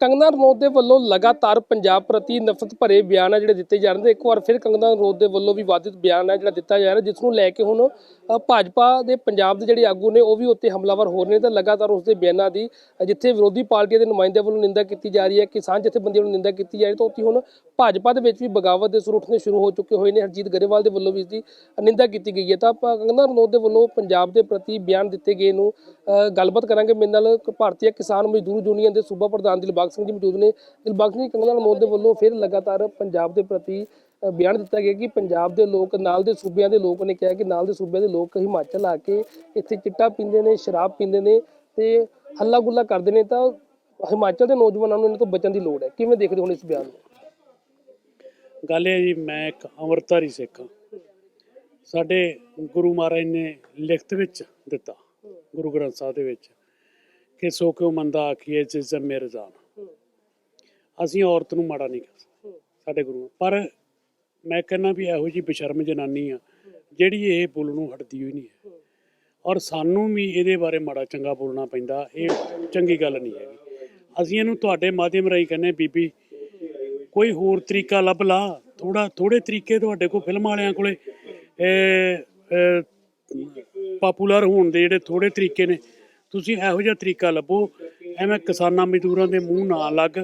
ਕੰਗਨਾ ਰਣੌਤ ਦੇ ਵੱਲੋਂ ਲਗਾਤਾਰ ਪੰਜਾਬ ਪ੍ਰਤੀ ਨਫ਼ਰਤ ਭਰੇ ਬਿਆਨ ਆ ਜਿਹੜੇ ਦਿੱਤੇ ਜਾ ਰਹੇ ਨੇ। ਇੱਕ ਵਾਰ ਫਿਰ ਕੰਗਨਾ ਰਣੌਤ ਦੇ ਵੱਲੋਂ ਵੀ ਵਾਧਿਤ ਬਿਆਨ ਆ ਜਿਹੜਾ ਦਿੱਤਾ ਜਾ ਰਿਹਾ, ਜਿਸ ਨੂੰ ਲੈ ਕੇ ਹੁਣ ਭਾਜਪਾ ਦੇ ਪੰਜਾਬ ਦੇ ਜਿਹੜੇ ਆਗੂ ਨੇ, ਉਹ ਵੀ ਉੱਤੇ ਹਮਲਾਵਰ ਹੋ ਰਹੇ ਨੇ। ਤਾਂ ਲਗਾਤਾਰ ਉਸ ਦੇ ਬਿਆਨਾਂ ਦੀ, ਜਿੱਥੇ ਵਿਰੋਧੀ ਪਾਰਟੀਆਂ ਦੇ ਨੁਮਾਇੰਦਿਆਂ ਵੱਲੋਂ ਨਿੰਦਾ ਕੀਤੀ ਜਾ ਰਹੀ ਹੈ, ਕਿਸਾਨ ਜਥੇਬੰਦੀਆਂ ਵੱਲੋਂ ਨਿੰਦਾ ਕੀਤੀ ਜਾ ਰਹੀ ਹੈ, ਤਾਂ ਉੱਥੇ ਹੁਣ ਭਾਜਪਾ ਦੇ ਵਿੱਚ ਵੀ ਬਗਾਵਤ ਦੇ ਸੁਰ ਉੱਠਣੇ ਸ਼ੁਰੂ ਹੋ ਚੁੱਕੇ ਹੋਏ ਨੇ। ਹਰਜੀਤ ਗਰੇਵਾਲ ਦੇ ਵੱਲੋਂ ਵੀ ਇਸ ਦੀ ਨਿੰਦਾ ਕੀਤੀ ਗਈ ਹੈ। ਤਾਂ ਆਪਾਂ ਕੰਗਨਾ ਰਣੌਤ ਦੇ ਵੱਲੋਂ ਪੰਜਾਬ ਦੇ ਪ੍ਰਤੀ ਬਿਆਨ ਦਿੱਤੇ ਗਏ ਨੂੰ ਗੱਲਬਾਤ ਕਰਾਂਗੇ। ਮੇਰੇ ਨਾਲ ਭਾਰਤੀ ਕਿਸਾਨ ਮਜ਼ਦੂਰ ਯੂਨੀਅਨ ਦੇ ਸੂਬਾ ਪ੍ਰਧਾਨ ਦਿਲਬਾਗ ਸਿੰਘ ਜੀ ਮੌਜੂਦ ਨੇ। ਦਿਲਬਾਗ ਸਿੰਘ ਜੀ ਕੰਗਨਾ ਰਣੌਤ ਦੇ ਵੱਲੋਂ ਫਿਰ ਲਗਾਤਾਰ ਪੰਜਾਬ ਦੇ ਪ੍ਰਤੀ ਬਿਆਨ ਦਿੱਤਾ ਗਿਆ ਕਿ ਪੰਜਾਬ ਦੇ ਲੋਕ, ਨਾਲ ਦੇ ਸੂਬਿਆਂ ਦੇ ਲੋਕ ਨੇ ਕਿਹਾ ਕਿ ਨਾਲ ਦੇ ਸੂਬਿਆਂ ਦੇ ਲੋਕ ਹਿਮਾਚਲ ਆ ਕੇ ਇੱਥੇ ਚਿੱਟਾ ਪੀਂਦੇ ਨੇ, ਸ਼ਰਾਬ ਪੀਂਦੇ ਨੇ ਤੇ ਹੱਲਾ ਗੁੱਲਾ ਕਰਦੇ ਨੇ। ਤਾਂ ਹਿਮਾਚਲ ਦੇ ਨੌਜਵਾਨਾਂ ਨੂੰ ਇਹਨਾਂ ਤੋਂ ਬਚਣ ਦੀ ਲੋੜ ਹੈ। ਕਿਵੇਂ ਦੇਖਦੇ ਹੋ ਇਸ ਬਿਆਨ ਨੂੰ? ਗੱਲ ਇਹ ਜੀ, ਮੈਂ ਇੱਕ ਅੰਮ੍ਰਿਤਧਾਰੀ ਸਿੱਖ ਹਾਂ। ਸਾਡੇ ਗੁਰੂ ਮਹਾਰਾਜ ਨੇ ਲਿਖਤ ਵਿੱਚ ਦਿੱਤਾ, ਗੁਰੂ ਗ੍ਰੰਥ ਸਾਹਿਬ ਦੇ ਵਿੱਚ, ਕਿ ਸੋ ਕਿਉ ਮੰਦਾ ਆਖੀਏ ਜਿਸ ਮੇਰੇ ਜਾਨ। ਅਸੀਂ ਔਰਤ ਨੂੰ ਮਾੜਾ ਨਹੀਂ ਕਰ ਸਕਦੇ, ਸਾਡੇ ਗੁਰੂ। ਪਰ ਮੈਂ ਕਹਿੰਦਾ ਵੀ ਇਹੋ ਜੀ ਬੇਸ਼ਰਮ ਜਨਾਨੀ ਆ, ਜਿਹੜੀ ਇਹ ਬੋਲਣੋਂ ਹਟਦੀ ਹੋਈ ਨਹੀਂ ਹੈ। ਔਰ ਸਾਨੂੰ ਵੀ ਇਹਦੇ ਬਾਰੇ ਮਾੜਾ ਚੰਗਾ ਬੋਲਣਾ ਪੈਂਦਾ, ਇਹ ਚੰਗੀ ਗੱਲ ਨਹੀਂ ਹੈਗੀ। ਅਸੀਂ ਇਹਨੂੰ ਤੁਹਾਡੇ ਮਾਧਿਅਮ ਰਾਹੀਂ ਕਹਿੰਦੇ ਬੀਬੀ ਕੋਈ ਹੋਰ ਤਰੀਕਾ ਲੱਭ ਲਾ। ਥੋੜਾ, ਥੋੜੇ ਤਰੀਕੇ ਤੁਹਾਡੇ ਕੋਲ ਫਿਲਮ ਵਾਲਿਆਂ ਕੋਲੇ ਪਾਪੂਲਰ ਹੋਣ ਦੇ ਜਿਹੜੇ ਥੋੜੇ ਤਰੀਕੇ ਨੇ, ਤੁਸੀਂ ਇਹੋ ਜਿਹਾ ਤਰੀਕਾ ਲੱਭੋ, ਐਵੇਂ ਕਿਸਾਨਾਂ ਮਜ਼ਦੂਰਾਂ ਦੇ ਮੂੰਹ ਨਾ ਲੱਗ।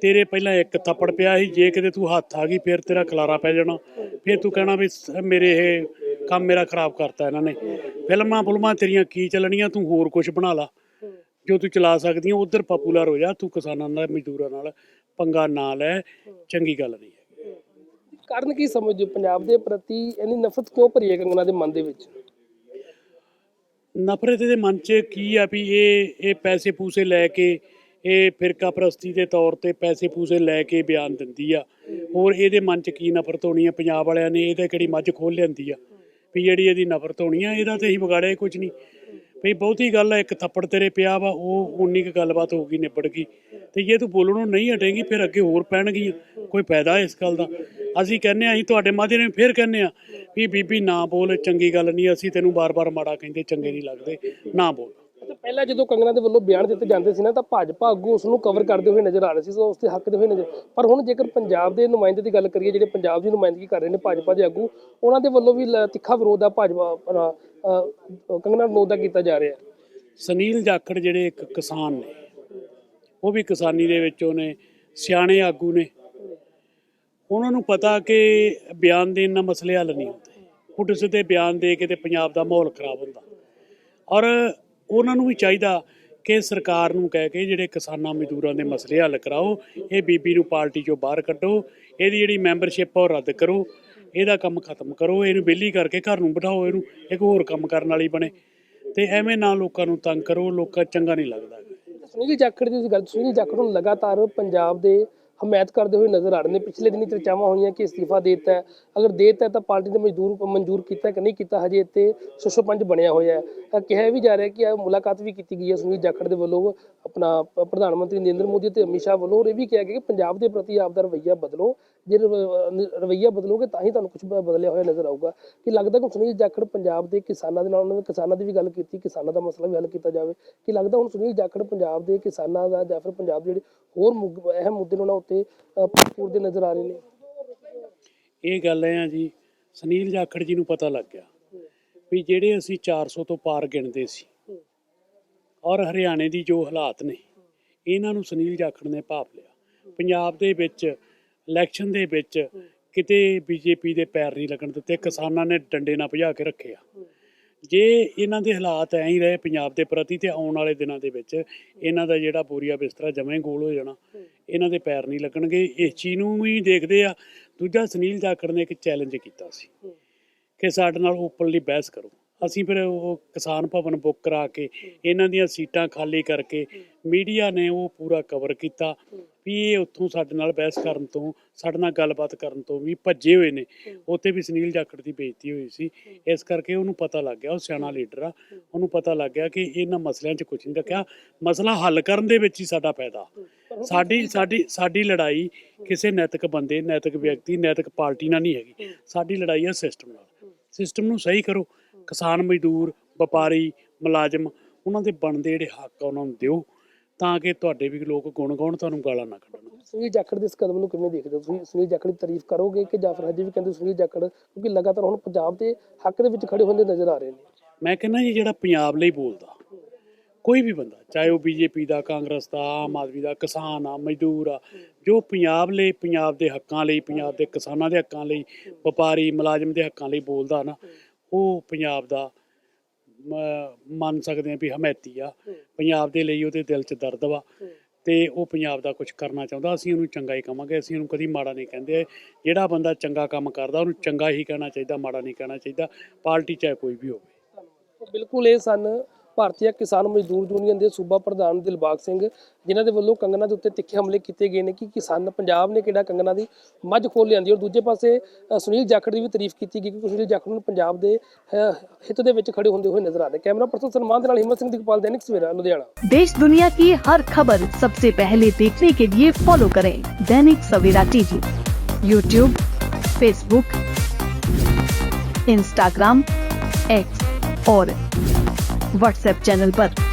ਤੇਰੇ ਪਹਿਲਾਂ ਇੱਕ ਥੱਪੜ ਪਿਆ ਸੀ, ਜੇ ਕਿਤੇ ਤੂੰ ਹੱਥ ਆ ਗਈ, ਫਿਰ ਤੇਰਾ ਖਲਾਰਾ ਪੈ ਜਾਣਾ। ਫਿਰ ਤੂੰ ਕਹਿਣਾ ਵੀ ਮੇਰੇ ਇਹ ਕੰਮ ਮੇਰਾ ਖਰਾਬ ਕਰਤਾ ਇਹਨਾਂ ਨੇ। ਫਿਲਮਾਂ ਫੁਲਮਾਂ ਤੇਰੀਆਂ ਕੀ ਚੱਲਣੀਆਂ, ਤੂੰ ਹੋਰ ਕੁਝ ਬਣਾ ਲਾ। ਜੋ ਤੂੰ ਚਲਾ ਸਕਦੀ ਹੈ ਉਧਰ ਪਪੂਲਰ ਹੋ ਜਾ ਤੂੰ ਕਿਸਾਨਾਂ ਨਾਲ ਮਜ਼ਦੂਰਾਂ ਨਾਲ ਪੰਗਾ ਨਾ ਲੈ ਚੰਗੀ ਗੱਲ ਨਹੀਂ ਹੈ। ਕਾਰਨ ਕੀ ਸਮਝਦੇ ਹੋ? ਪੰਜਾਬ ਦੇ ਪ੍ਰਤੀ ਇੰਨੀ ਨਫ਼ਰਤ ਕਿਉਂ ਭਰੀ ਹੈ ਕੰਗਨਾ ਦੇ ਮਨ ਦੇ ਵਿੱਚ? ਨਫ਼ਰਤ ਦੇ ਮਨ 'ਚ ਕੀ ਆ ਵੀ ਇਹ ਇਹ ਪੈਸੇ ਪੂਸੇ ਲੈ ਕੇ ਇਹ ਫਿਰਕਾ ਪ੍ਰਸਤੀ ਦੇ ਤੌਰ ਤੇ ਪੈਸੇ ਪੂਸੇ ਲੈ ਕੇ ਬਿਆਨ ਦਿੰਦੀ ਆ। ਹੋਰ ਇਹਦੇ ਮਨ 'ਚ ਕੀ ਨਫ਼ਰਤ ਹੋਣੀ ਆ? ਪੰਜਾਬ ਵਾਲਿਆਂ ਨੇ ਇਹਦੇ ਕਿਹੜੀ ਮੱਝ ਖੋਲ ਲਿਆਂਦੀ ਆ? ਵੀ ਜਿਹੜੀ ਇਹਦੀ ਨਫ਼ਰਤ ਹੋਣੀ ਆ ਇਹਦਾ ਤੇ ਹੀ ਵਿਗਾੜਿਆ ਕੁਝ ਨਹੀਂ। ਵੀ ਬਹੁਤੀ ਗੱਲ ਹੈ ਇੱਕ ਥੱਪੜ ਤੇਰੇ ਪਿਆ ਵਾ, ਉਹ ਉਨੀ ਕੁ ਗੱਲਬਾਤ ਹੋ ਗਈ, ਨਿਬੜ ਗਈ। ਤੇ ਜੇ ਤੂੰ ਬੋਲਣੋਂ ਨਹੀਂ ਹਟੇਂਗੀ, ਫਿਰ ਅੱਗੇ ਹੋਰ ਪੈਣਗੀਆਂ ਕੋਈ ਫਾਇਦਾ ਇਸ ਗੱਲ ਦਾ। ਅਸੀਂ ਕਹਿੰਨੇ ਆ, ਅਸੀਂ ਤੁਹਾਡੇ ਮਾਧਿਅਮ ਨਾਲ ਫਿਰ ਕਹਿੰਨੇ ਆ ਵੀ ਬੀਬੀ ਨਾ ਬੋਲ, ਚੰਗੀ ਗੱਲ ਨਹੀਂ, ਅਸੀਂ ਤੈਨੂੰ ਬਾਰ-ਬਾਰ ਮਾੜਾ ਕਹਿੰਦੇ, ਚੰਗੇ ਨਹੀਂ ਲੱਗਦੇ, ਨਾ ਬੋਲ। ਪਹਿਲਾਂ ਜਦੋਂ ਕੰਗਨਾ ਦੇ ਵੱਲੋਂ ਬਿਆਨ ਦਿੱਤੇ ਜਾਂਦੇ ਸੀ ਨਾ, ਤਾਂ ਭਾਜਪਾ ਆਗੂ ਉਸ ਨੂੰ ਕਵਰ ਕਰਦੇ ਹੋਏ ਨਜ਼ਰ ਆ ਰਹੇ ਸੀ ਸੋ ਉਸ ਦੇ ਹੱਕ ਦੇ ਹੋਏ ਨਜ਼ਰ। ਪਰ ਹੁਣ ਜੇਕਰ ਪੰਜਾਬ ਦੇ ਨੁਮਾਇੰਦੇ ਦੀ ਗੱਲ ਕਰੀਏ, ਜਿਹੜੇ ਪੰਜਾਬ ਦੀ ਨੁਮਾਇੰਦਗੀ ਕਰ ਰਹੇ ਨੇ ਭਾਜਪਾ ਦੇ ਆਗੂ ਉਹਨਾਂ ਦੇ ਵੱਲੋਂ ਵੀ ਤਿੱਖਾ ਵਿਰੋਧ ਆ ਭਾਜਪਾ ਕੰਗਨਾ ਰਣੌਤ ਦਾ ਕੀਤਾ ਜਾ ਰਿਹਾ। ਸੁਨੀਲ ਜਾਖੜ ਜਿਹੜੇ ਇੱਕ ਕਿਸਾਨ ਨੇ, ਉਹ ਵੀ ਕਿਸਾਨੀ ਦੇ ਵਿੱਚ ਉਹਨੇ ਸਿਆਣੇ ਆਗੂ ਨੇ। ਉਹਨਾਂ ਨੂੰ ਪਤਾ ਕਿ ਬਿਆਨ ਦੇਣ ਨਾਲ ਮਸਲੇ ਹੱਲ ਨਹੀਂ ਹੁੰਦੇ। ਪੁੱਠ ਸਿੱਧੇ ਬਿਆਨ ਦੇ ਕੇ ਤੇ ਪੰਜਾਬ ਦਾ ਮਾਹੌਲ ਖਰਾਬ ਹੁੰਦਾ। ਔਰ ਉਹਨਾਂ ਨੂੰ ਵੀ ਚਾਹੀਦਾ ਕਿ ਸਰਕਾਰ ਨੂੰ ਕਹਿ ਕੇ ਜਿਹੜੇ ਕਿਸਾਨਾਂ ਮਜ਼ਦੂਰਾਂ ਦੇ ਮਸਲੇ ਹੱਲ ਕਰਾਓ, ਇਹ ਬੀਬੀ ਨੂੰ ਪਾਰਟੀ ਚੋਂ ਬਾਹਰ ਕੱਢੋ, ਇਹਦੀ ਜਿਹੜੀ ਮੈਂਬਰਸ਼ਿਪ ਆ ਉਹ ਰੱਦ ਕਰੋ। ਇਹਦਾ ਕੰਮ ਖਤਮ ਕਰੋ, ਇਹਨੂੰ ਵਿਹਲੀ ਕਰਕੇ ਘਰ ਨੂੰ ਬਿਠਾਓ, ਇਹਨੂੰ ਇੱਕ ਹੋਰ ਕੰਮ ਕਰਨ ਵਾਲੀ ਬਣੇ। ਤੇ ਐਵੇਂ ਨਾ ਲੋਕਾਂ ਨੂੰ ਤੰਗ ਕਰੋ, ਲੋਕਾਂ ਚੰਗਾ ਨਹੀਂ ਲੱਗਦਾ। ਸੁਨੀਲ ਜਾਖੜ ਦੀ ਤੁਸੀਂ ਗੱਲ ਸੁਨੀਲ ਜਾਖੜ ਨੂੰ ਲਗਾਤਾਰ ਪੰਜਾਬ ਦੇ ਹਮਾਇਤ ਕਰਦੇ ਹੋਏ ਨਜ਼ਰ ਆ ਰਹੇ ਨੇ। ਪਿਛਲੇ ਦਿਨੀ ਚਰਚਾਵਾਂ ਹੋਈਆਂ ਕਿ ਅਸਤੀਫਾ ਦਿੱਤਾ ਅਗਰ ਦਿੱਤਾ ਤਾਂ ਪਾਰਟੀ ਨੇ ਮਜ਼ਦੂਰ ਮਨਜ਼ੂਰ ਕੀਤਾ ਕਿ ਨਹੀਂ ਕੀਤਾ, ਹਜੇ ਇੱਥੇ ਸੁਸ਼ੋ ਪੰਜ ਬਣਿਆ ਹੋਇਆ ਹੈ। ਕਿਹਾ ਵੀ ਜਾ ਰਿਹਾ ਕਿ ਇਹ ਮੁਲਾਕਾਤ ਵੀ ਕੀਤੀ ਗਈ ਹੈ ਸੁਨੀਲ ਜਾਖੜ ਦੇ ਵੱਲੋਂ। ਆਪਣਾ ਪ੍ਰਧਾਨ ਮੰਤਰੀ ਨਰਿੰਦਰ ਮੋਦੀ ਤੇ ਅਮਿਤ ਸ਼ਾਹ ਵੱਲੋਂ ਇਹ ਵੀ ਕਿਹਾ ਗਿਆ ਕਿ ਪੰਜਾਬ ਦੇ ਪ੍ਰਤੀ ਆਪ ਦਾ ਰਵੱਈਆ ਬਦਲੋ। ਜੇ ਰਵ- ਰਵੱਈਆ ਬਦਲੋਗੇ ਤਾਂ ਹੀ ਤੁਹਾਨੂੰ ਕੁਝ ਬਦਲਿਆ ਹੋਇਆ ਨਜ਼ਰ ਆਊਗਾ। ਕਿ ਲੱਗਦਾ ਕਿ ਸੁਨੀਲ ਜਾਖੜ ਪੰਜਾਬ ਦੇ ਕਿਸਾਨਾਂ ਦੇ ਨਾਲ ਉਹਨਾਂ ਨੇ ਕਿਸਾਨਾਂ ਦੀ ਵੀ ਗੱਲ ਕੀਤੀ, ਕਿਸਾਨਾਂ ਦਾ ਮਸਲਾ ਵੀ ਹੱਲ ਕੀਤਾ ਜਾਵੇ। ਕਿ ਲੱਗਦਾ ਹੁਣ ਸੁਨੀਲ ਜਾਖੜ ਪੰਜਾਬ ਦੇ ਕਿਸਾਨਾਂ ਦਾ ਜਾਂ ਫਿਰ ਪੰਜਾਬ ਦੇ ਜਿਹੜੇ ਹੋਰ ਅਹਿਮ ਮੁੱਦੇ ਨੇ ਉਹਨਾਂ ਉੱਤੇ ਪੂਰਦੇ ਨਜ਼ਰ ਆ ਰਹੇ ਨੇ। ਇਹ ਗੱਲ ਹੈ ਜੀ, ਸੁਨੀਲ ਜਾਖੜ ਜੀ ਨੂੰ ਪਤਾ ਲੱਗ ਗਿਆ ਵੀ ਜਿਹੜੇ ਅਸੀਂ 400 ਤੋਂ ਪਾਰ ਗਿਣਦੇ ਸੀ, ਔਰ ਹਰਿਆਣੇ ਦੀ ਜੋ ਹਾਲਾਤ ਨੇ, ਇਹਨਾਂ ਨੂੰ ਸੁਨੀਲ ਜਾਖੜ ਨੇ ਭਾਪ ਲਿਆ। ਪੰਜਾਬ ਦੇ ਵਿੱਚ ਇਲੈਕਸ਼ਨ ਦੇ ਵਿੱਚ ਕਿਤੇ ਬੀਜੇਪੀ ਦੇ ਪੈਰ ਨਹੀਂ ਲੱਗਣ ਦਿੱਤੇ ਕਿਸਾਨਾਂ ਨੇ ਡੰਡੇ ਨਾਲ ਭਜਾ ਕੇ ਰੱਖਿਆ ਜੇ ਇਹਨਾਂ ਦੇ ਹਾਲਾਤ ਐਂ ਹੀ ਰਹੇ ਪੰਜਾਬ ਦੇ ਪ੍ਰਤੀ ਤੇ ਆਉਣ ਵਾਲੇ ਦਿਨਾਂ ਦੇ ਵਿੱਚ ਇਹਨਾਂ ਦਾ ਜਿਹੜਾ ਬੋਰੀਆ ਬਿਸਤਰਾ ਜਵੇਂ ਗੋਲ ਹੋ ਜਾਣਾ ਇਹਨਾਂ ਦੇ ਪੈਰ ਨਹੀਂ ਲੱਗਣਗੇ ਇਸ ਚੀਜ਼ ਨੂੰ ਵੀ ਦੇਖਦੇ ਆ। ਦੂਜਾ ਸੁਨੀਲ ਜਾਖੜ ਨੇ ਇੱਕ ਚੈਲੰਜ ਕੀਤਾ ਸੀ ਕਿ ਸਾਡੇ ਨਾਲ ਓਪਨਲੀ ਬਹਿਸ ਕਰੋ। ਅਸੀਂ ਫਿਰ ਉਹ ਕਿਸਾਨ ਭਵਨ ਬੁੱਕ ਕਰਾ ਕੇ ਇਹਨਾਂ ਦੀਆਂ ਸੀਟਾਂ ਖਾਲੀ ਕਰਕੇ ਮੀਡੀਆ ਨੇ ਉਹ ਪੂਰਾ ਕਵਰ ਕੀਤਾ। ਵੀ ਇਹ ਉੱਥੋਂ ਸਾਡੇ ਨਾਲ ਬਹਿਸ ਕਰਨ ਤੋਂ ਸਾਡੇ ਨਾਲ ਗੱਲਬਾਤ ਕਰਨ ਤੋਂ ਵੀ ਭੱਜੇ ਹੋਏ ਨੇ। ਉੱਥੇ ਵੀ ਸੁਨੀਲ ਜਾਖੜ ਦੀ ਬੇਇੱਜ਼ਤੀ ਹੋਈ ਸੀ। ਇਸ ਕਰਕੇ ਉਹਨੂੰ ਪਤਾ ਲੱਗ ਗਿਆ ਉਹ ਸਿਆਣਾ ਲੀਡਰ ਆ। ਉਹਨੂੰ ਪਤਾ ਲੱਗ ਗਿਆ ਕਿ ਇਹਨਾਂ ਮਸਲਿਆਂ 'ਚ ਕੁਝ ਨਹੀਂ ਰੱਖਿਆ। ਮਸਲਾ ਹੱਲ ਕਰਨ ਦੇ ਵਿੱਚ ਹੀ ਸਾਡਾ ਫਾਇਦਾ। ਸਾਡੀ ਸਾਡੀ ਸਾਡੀ ਲੜਾਈ ਕਿਸੇ ਨੈਤਿਕ ਬੰਦੇ ਨੈਤਿਕ ਵਿਅਕਤੀ ਨੈਤਿਕ ਪਾਰਟੀ ਨਾਲ ਨਹੀਂ ਹੈਗੀ। ਸਾਡੀ ਲੜਾਈ ਹੈ ਸਿਸਟਮ ਨਾਲ। ਸਿਸਟਮ ਨੂੰ ਸਹੀ ਕਰੋ। ਕਿਸਾਨ ਮਜ਼ਦੂਰ ਵਪਾਰੀ ਮੁਲਾਜ਼ਮ ਉਹਨਾਂ ਦੇ ਬਣਦੇ ਜਿਹੜੇ ਹੱਕ ਆ ਉਹਨਾਂ ਨੂੰ ਦਿਓ। ਤਾਂ ਕਿ ਤੁਹਾਡੇ ਵੀ ਲੋਕ ਗੁਣ ਗਾਉਣ ਤੁਹਾਨੂੰ ਗਾਲਾਂ ਨਾ ਕੱਢਣ। ਸੁਨੀਲ ਜਾਖੜ ਦੇ ਇਸ ਕਦਮ ਨੂੰ ਕਿਵੇਂ ਦੇਖਦੇ ਹੋ ਤੁਸੀਂ? ਸੁਨੀਲ ਜਾਖੜ ਦੀ ਤਾਰੀਫ ਕਰੋਗੇ ਕਿ ਜਾਂ ਫਿਰ ਹਜੇ ਵੀ ਕਹਿੰਦੇ ਸੁਨੀਲ ਜਾਖੜ ਕਿਉਂਕਿ ਲਗਾਤਾਰ ਹੁਣ ਪੰਜਾਬ ਦੇ ਹੱਕ ਦੇ ਵਿੱਚ ਖੜੇ ਹੁੰਦੇ ਨਜ਼ਰ ਆ ਰਹੇ ਨੇ। ਮੈਂ ਕਹਿੰਦਾ ਜੀ ਜਿਹੜਾ ਪੰਜਾਬ ਲਈ ਬੋਲਦਾ ਕੋਈ ਵੀ ਬੰਦਾ ਚਾਹੇ ਉਹ ਬੀਜੇਪੀ ਦਾ ਕਾਂਗਰਸ ਦਾ ਆਮ ਆਦਮੀ ਦਾ ਕਿਸਾਨ ਆ ਮਜ਼ਦੂਰ ਆ ਜੋ ਪੰਜਾਬ ਲਈ ਪੰਜਾਬ ਦੇ ਹੱਕਾਂ ਲਈ ਪੰਜਾਬ ਦੇ ਕਿਸਾਨਾਂ ਦੇ ਹੱਕਾਂ ਲਈ ਵਪਾਰੀ ਮੁਲਾਜ਼ਮ ਦੇ ਹੱਕਾਂ ਲਈ ਬੋਲਦਾ ਨਾ ਉਹ ਪੰਜਾਬ ਦਾ ਮੰਨ ਸਕਦੇ ਆ ਵੀ ਹਮੈਤੀ ਆ ਪੰਜਾਬ ਦੇ ਲਈ ਉਹਦੇ ਦਿਲ 'ਚ ਦਰਦ ਵਾ ਤੇ ਉਹ ਪੰਜਾਬ ਦਾ ਕੁਝ ਕਰਨਾ ਚਾਹੁੰਦਾ ਅਸੀਂ ਉਹਨੂੰ ਚੰਗਾ ਹੀ ਕਵਾਂਗੇ ਅਸੀਂ ਉਹਨੂੰ ਕਦੀ ਮਾੜਾ ਨਹੀਂ ਕਹਿੰਦੇ। ਜਿਹੜਾ ਬੰਦਾ ਚੰਗਾ ਕੰਮ ਕਰਦਾ ਉਹਨੂੰ ਚੰਗਾ ਹੀ ਕਹਿਣਾ ਚਾਹੀਦਾ ਮਾੜਾ ਨਹੀਂ ਕਹਿਣਾ ਚਾਹੀਦਾ ਪਾਰਟੀ ਚਾਹੇ ਕੋਈ ਵੀ ਹੋਵੇ। ਬਿਲਕੁਲ ਇਹ ਸਨ ਭਾਰਤੀ ਕਿਸਾਨ ਮਜ਼ਦੂਰ ਯੂਨੀਅਨ ਦੇ ਸੂਬਾ ਪ੍ਰਧਾਨ ਦਿਲਬਾਗ ਸਿੰਘ ਜਿਨ੍ਹਾਂ ਦੇ ਵੱਲੋਂ ਕੰਗਨਾ ਦੇ ਉੱਤੇ ਤਿੱਖੇ ਹਮਲੇ ਕੀਤੇ ਗਏ ਨੇ ਕਿ ਕਿਸਾਨ ਪੰਜਾਬ ਨੇ ਕਿਹੜਾ ਕੰਗਨਾ ਦੀ ਮੱਝ ਖੋਲ ਲਿਆਂਦੀ ਔਰ ਦੂਜੇ ਪਾਸੇ ਅ, ਸੁਨੀਲ ਜਾਖੜ ਦੀ ਵੀ ਤਾਰੀਫ ਕੀਤੀ ਗਈ ਕਿ ਸੁਨੀਲ ਜਾਖੜ ਨੂੰ ਪੰਜਾਬ ਦੇ ਅ, ਹਿੱਤ ਦੇ ਵਿੱਚ ਖੜੇ ਹੁੰਦੇ ਹੋਏ ਨਜ਼ਰ ਆ ਰਹੇ ਕੈਮਰਾ ਪਰਸਨ ਸਨਮਾਨ ਦੇ ਨਾਲ ਹਿੰਮਤ ਸਿੰਘ ਦਿਗਪਾਲ दैनिक सवेरा लुधियाना देश दुनिया की हर खबर सबसे पहले देखने के लिए फॉलो करें Dainik Savera TV YouTube Facebook Instagram X और व्हाट्सएप चैनल पर।